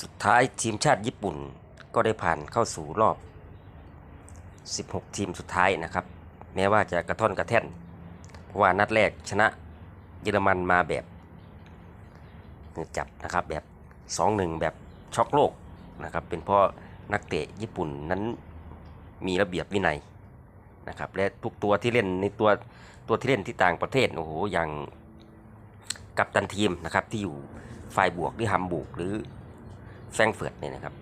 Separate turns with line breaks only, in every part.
สุดท้ายทีมชาติญี่ปุ่นก็ได้ผ่านเข้าสู่รอบ 16 ทีมสุดท้ายนะครับ แม้ว่าจะกระท่อนกระแท่นว่านัดแรกชนะเยอรมันมาแบบจับนะครับแบบ 2-1 แบบช็อกโลกนะครับเป็นเพราะนักเตะญี่ปุ่นนั้นมีระเบียบวินัยนะครับและทุกตัวที่เล่นในตัวตัวที่เล่นที่ต่างประเทศโอ้โหอย่างกัปตันทีมนะครับที่อยู่ฝ่ายบวกหรือฮัมบูกหรือ แฟงเฟิร์ตเนี่ยนะครับ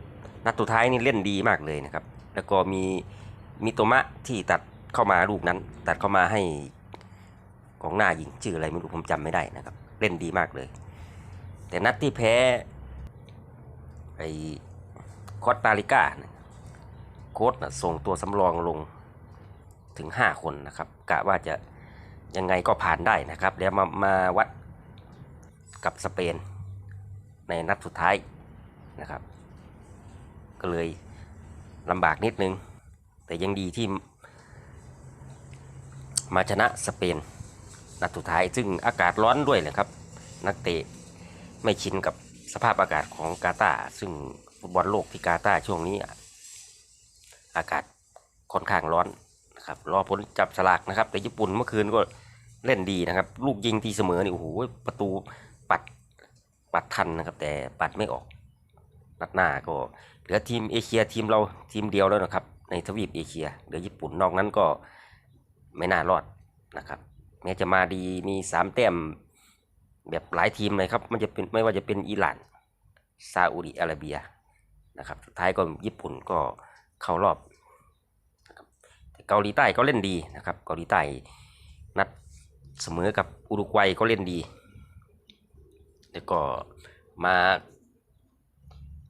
นัดสุดท้ายนี่เล่นดีมากเลยนะครับ แล้วก็มีมิโตมะที่ตัดเข้ามาลูกนั้น ตัดเข้ามาให้ของหน้ายิงชื่ออะไรไม่รู้ผมจำไม่ได้นะครับ เล่นดีมากเลย แต่นัดที่แพ้ไอ้คอสตาริกาโค้ชนะส่งตัวสำรองลงถึง 5 คนนะครับกะว่าจะยังไงก็ผ่านได้นะครับ แล้วมามาวัดกับสเปนในนัดสุดท้าย นะครับ ก็เลยลำบากนิดนึง แต่ยังดีที่มาชนะสเปนนัดสุดท้ายซึ่งอากาศร้อนด้วยเลยครับ นักเตะไม่ชินกับสภาพอากาศของกาตาซึ่งฟุตบอลโลกที่กาตาช่วงนี้ อากาศค่อนข้างร้อนนะครับรอผลจับฉลากนะครับ แต่ญี่ปุ่นเมื่อคืนก็เล่นดีนะครับ ลูกยิงทีเสมอนี่โอ้โหประตูปัดปัดทันนะครับ แต่ปัดไม่ออก นัดหน้าก็เหลือทีมเอเชียทีมเราทีมเดียวแล้วนะครับ ในทวีปเอเชียเหลือญี่ปุ่นนอกนั้นก็ไม่น่ารอดนะครับแม้จะมาดีมีสามแต้มแบบหลายทีมเลยครับมันจะเป็นไม่ว่าจะเป็นอิหร่านซาอุดิอาระเบียนะครับสุดท้ายก็ญี่ปุ่นก็เข้ารอบนะครับเกาหลีใต้ก็เล่นดีนะครับเกาหลีใต้นัดเสมอกับอุรุกวัยก็เล่นดี แล้วก็มา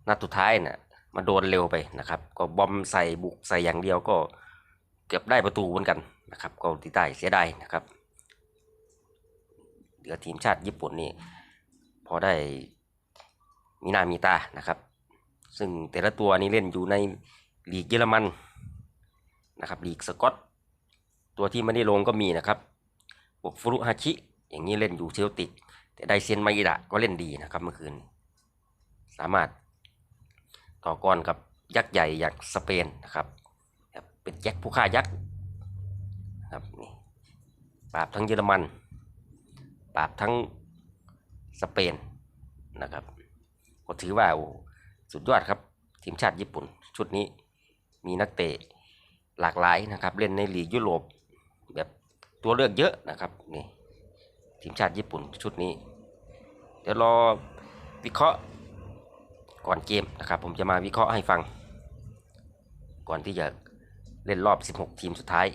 นัดสุดท้ายเนี่ยมาโดนเร็วไปนะครับ ก็บอมใส่บุกใส่อย่างเดียวก็เกือบได้ประตูเหมือนกันนะครับเกาหลีใต้เสียดายนะครับเหลือทีมชาติญี่ปุ่นนี่พอได้มีหน้ามีตานะครับ ซึ่งแต่ละตัวนี้เล่นอยู่ในลีกเยอรมันนะครับลีกสกอตตัวที่ไม่ได้ลงก็มีนะครับพวกฟรุฮาชิอย่างนี้เล่นอยู่เชลติก แต่ไดเซนมาอิดะก็เล่นดีนะครับเมื่อคืน สามารถ ต่อกรกับยักษ์ใหญ่อย่างสเปนนะครับ เป็นแจ็คผู้ฆ่ายักษ์ครับนี่ปราบทั้งเยอรมันปราบทั้งสเปนนะครับ ก็ถือว่าสุดยอดครับ ทีมชาติญี่ปุ่น ชุดนี้มีนักเตะหลากหลายนะครับ เล่นในลีกยุโรปแบบตัวเลือกเยอะนะครับนี่ทีมชาติญี่ปุ่นชุดนี้ เดี๋ยวรอวิเคราะห์ ก่อนเกมนะครับผมจะมาวิเคราะห์ให้ฟัง ก่อนที่จะเล่นรอบ 16 ทีมสุดท้าย